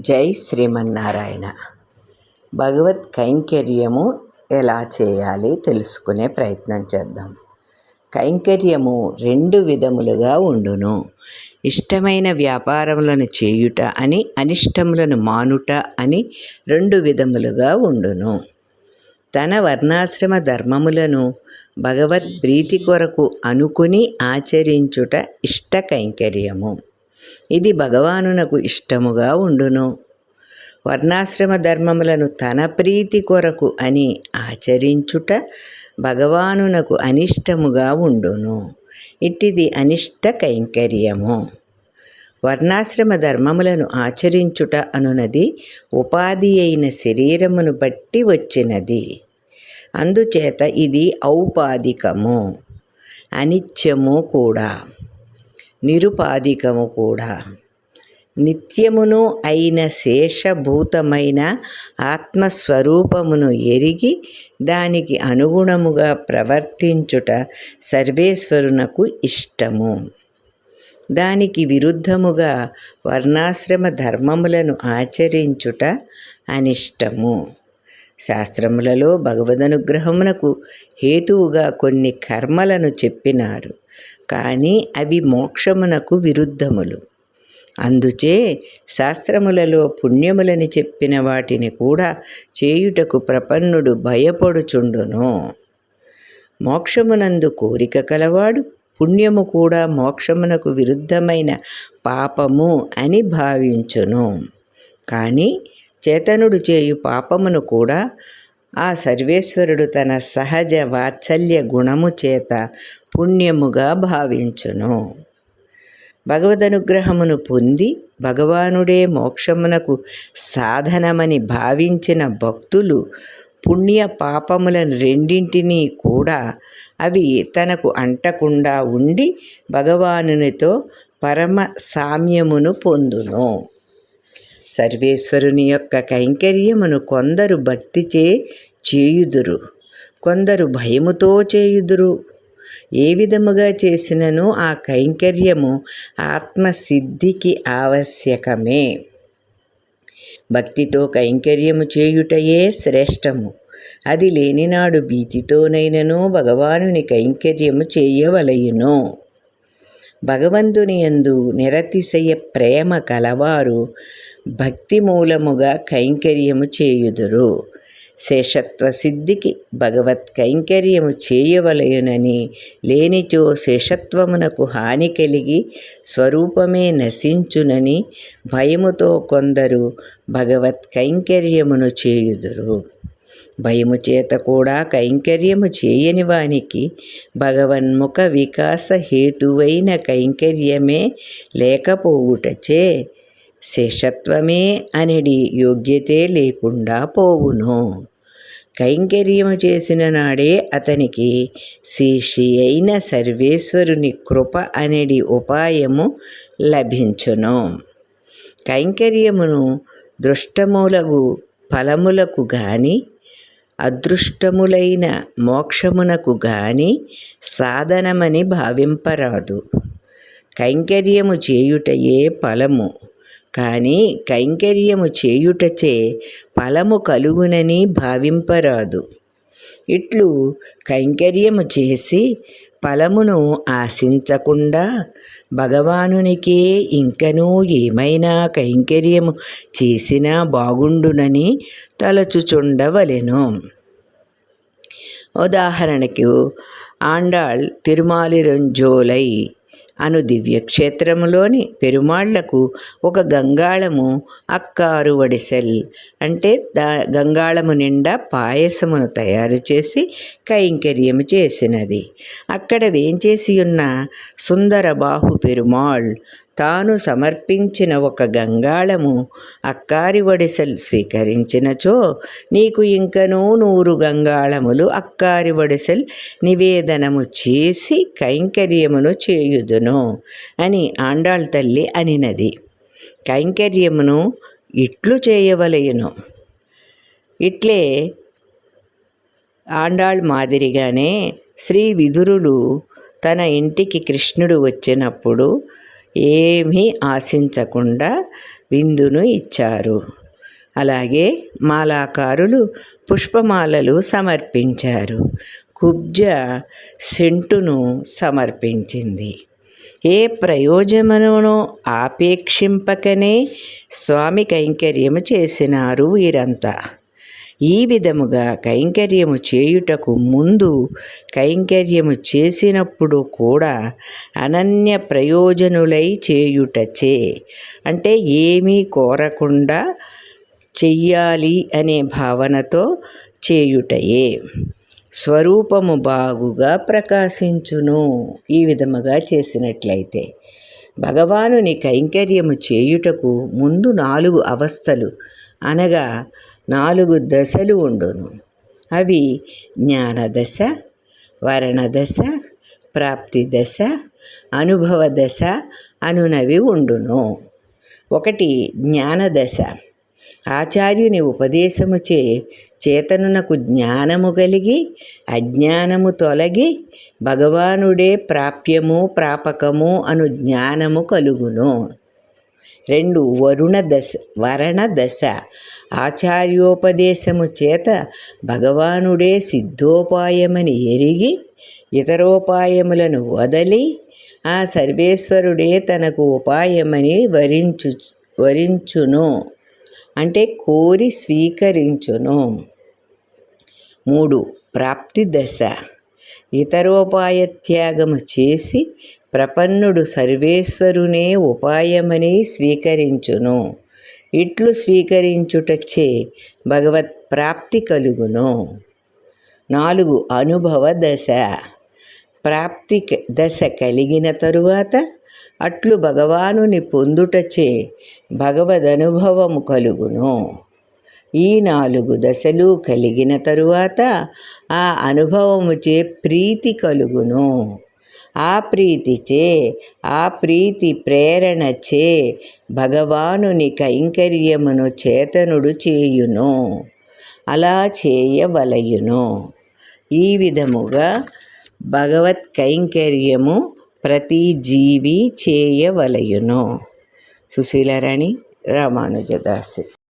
జై శ్రీమన్నారాయణ. భగవత్ కైంకర్యము ఎలా చేయాలి తెలుసుకునే ప్రయత్నం చేద్దాం. కైంకర్యము రెండు విధములుగా ఉండును. ఇష్టమైన వ్యాపారములను చేయుట అని అనిష్టములను మానుట అని రెండు విధములుగా ఉండును. తన వర్ణాశ్రమ ధర్మములను భగవత్ ప్రీతి కొరకు అనుకుని ఆచరించుట ఇష్ట కైంకర్యము. ఇది భగవానునకు ఇష్టముగా ఉండును. వర్ణాశ్రమ ధర్మములను తన ప్రీతి కొరకు అని ఆచరించుట భగవానునకు అనిష్టముగా ఉండును. ఇట్టిది అనిష్ట కైంకర్యము. వర్ణాశ్రమ ధర్మములను ఆచరించుట అనునది ఉపాధి అయిన శరీరమును బట్టి వచ్చినది. అందుచేత ఇది ఔపాధికము. అనిత్యము కూడా. నిరుపాధికము కూడా. నిత్యమును అయిన శేషభూతమైన ఆత్మస్వరూపమును ఎరిగి దానికి అనుగుణముగా ప్రవర్తించుట సర్వేశ్వరునకు ఇష్టము. దానికి విరుద్ధముగా వర్ణాశ్రమ ధర్మములను ఆచరించుట అనిష్టము. శాస్త్రములలో భగవదనుగ్రహమునకు హేతువుగా కొన్ని కర్మలను చెప్పినారు. కానీ అవి మోక్షమునకు విరుద్ధములు. అందుచే శాస్త్రములలో పుణ్యములని చెప్పిన వాటిని కూడా చేయుటకు ప్రపన్నుడు భయపడుచుండును. మోక్షమునందు కోరిక కలవాడు పుణ్యము కూడా మోక్షమునకు విరుద్ధమైన పాపము అని భావించును. కానీ చేతనుడు చేయు పాపమును కూడా ఆ సర్వేశ్వరుడు తన సహజ వాత్సల్య గుణము చేత పుణ్యముగా భావించును. భగవదనుగ్రహమును పొంది భగవానుడే మోక్షమునకు సాధనమని భావించిన భక్తులు పుణ్య పాపములను రెండింటినీ కూడా అవి తనకు అంటకుండా ఉండి భగవానునితో పరమ సామ్యమును పొందును. సర్వేశ్వరుని యొక్క కైంకర్యమును కొందరు భక్తిచే చేయుదురు కొందరు భయముతో చేయుదురు. ఏ విధముగా చేసినను ఆ కైంకర్యము ఆత్మసిద్ధికి ఆవశ్యకమే. భక్తితో కైంకర్యము చేయుటయే శ్రేష్టము. అది లేనినాడు భీతితోనైనను భగవానుని కైంకర్యము చేయవలయును. భగవంతుని యందు నిరతిశయ ప్రేమ కలవారు భక్తి మూలముగా కైంకర్యము చేయుదురు. శేషత్వ సిద్ధికి భగవత్ కైంకర్యము చేయవలయునని లేనిచో శేషత్వమునకు హాని కలిగి స్వరూపమే నశించునని భయముతో కొందరు భగవత్ కైంకర్యమును చేయుదురు. భయము చేత కూడా కైంకర్యము చేయని వానికి భగవన్ముఖ వికాస హేతువైన కైంకర్యమే లేకపోవుటచే శేషత్వమే అనేది యోగ్యతే లేకుండా పోవును. కైంకర్యము చేసిన నాడే అతనికి శేషి అయిన సర్వేశ్వరుని కృప అనేది ఉపాయము లభించును. కైంకర్యమును దృష్టములకు ఫలములకు గాని అదృష్టములైన మోక్షమునకు గాని సాధనమని భావింపరాదు. కైంకర్యము చేయుటయే ఫలము. కానీ కైంకర్యము చేయుటచే ఫలము కలుగునని భావింపరాదు. ఇట్లు కైంకర్యము చేసి ఫలమును ఆశించకుండా భగవానునికే ఇంకనూ ఏమైనా కైంకర్యము చేసినా బాగుండునని తలచుచుండవలెను. ఉదాహరణకు ఆండాళ్ తిరుమాలిరంజోలై అను దివ్యక్షేత్రములోని పెరుమాళ్ళకు ఒక గంగాళము అక్కారు వడిసెల్ అంటే దా గంగాళము నిండా పాయసమును తయారు చేసి కైంకర్యము చేసినది. అక్కడ వేంచేసి ఉన్న సుందర బాహు పెరుమాళ్ తాను సమర్పించిన ఒక గంగాళము అక్కారి వడిసెలు స్వీకరించినచో నీకు ఇంకనూ నూరు గంగాళములు అక్కారి వడిసెలు నివేదనము చేసి కైంకర్యమును చేయుదును అని ఆండాళ్ తల్లి అనినది. కైంకర్యమును ఇట్లు చేయవలయును. ఇట్లే ఆండాళ్ మాదిరిగానే శ్రీ విదురులు తన ఇంటికి కృష్ణుడు వచ్చినప్పుడు ఏమీ ఆశించకుండా విందును ఇచ్చారు. అలాగే మాలాకారులు పుష్పమాలలు సమర్పించారు. కుబ్జ సెంటును సమర్పించింది. ఏ ప్రయోజనమును ఆపేక్షింపకనే స్వామి కైంకర్యము చేసినారు వీరంతా. ఈ విధముగా కైంకర్యము చేయుటకు ముందు కైంకర్యము చేసినప్పుడు కూడా అనన్య ప్రయోజనులై చేయుటచే. అంటే ఏమీ కోరకుండా చెయ్యాలి అనే భావనతో చేయుటయే. స్వరూపము బాగుగా ప్రకాశించును. ఈ విధముగా చేసినట్లయితే భగవానుని కైంకర్యము చేయుటకు ముందు నాలుగు అవస్థలు అనగా నాలుగు దశలు ఉండును. అవి జ్ఞానదశ వరణదశ ప్రాప్తి దశ అనుభవ దశ అనునవి ఉండును. ఒకటి జ్ఞానదశ. ఆచార్యుని ఉపదేశముచే చేతనునకు జ్ఞానము కలిగి అజ్ఞానము తొలగి భగవానుడే ప్రాప్యము ప్రాపకము అను జ్ఞానము కలుగును. రెండు వరుణ దశ వరణ దశ. ఆచార్యోపదేశము చేత భగవానుడే సిద్ధోపాయమని ఎరిగి ఇతరోపాయములను వదలి ఆ సర్వేశ్వరుడే తనకు ఉపాయమని వరించు వరించును. అంటే కోరి స్వీకరించును. మూడు ప్రాప్తి దశ. ఇతరోపాయ త్యాగము చేసి ప్రపన్నుడు సర్వేశ్వరునే ఉపాయమని స్వీకరించును. ఇట్లు స్వీకరించుటచ్చే భగవత్ ప్రాప్తి కలుగును. నాలుగు అనుభవ దశ. ప్రాప్తి దశ కలిగిన తరువాత అట్లు భగవానుని పొందుటచే భగవదనుభవము కలుగును. ఈ నాలుగు దశలు కలిగిన తరువాత ఆ అనుభవముచే ప్రీతి కలుగును. ఆ ప్రీతిచే ఆ ప్రీతి ప్రేరణచే భగవానుని కైంకర్యమును చేతనుడు చేయును. అలా చేయవలయును. ఈ విధముగా భగవత్ కైంకర్యము ప్రతి జీవి చేయవలయును. సుశీలరణి రామానుజదాసి.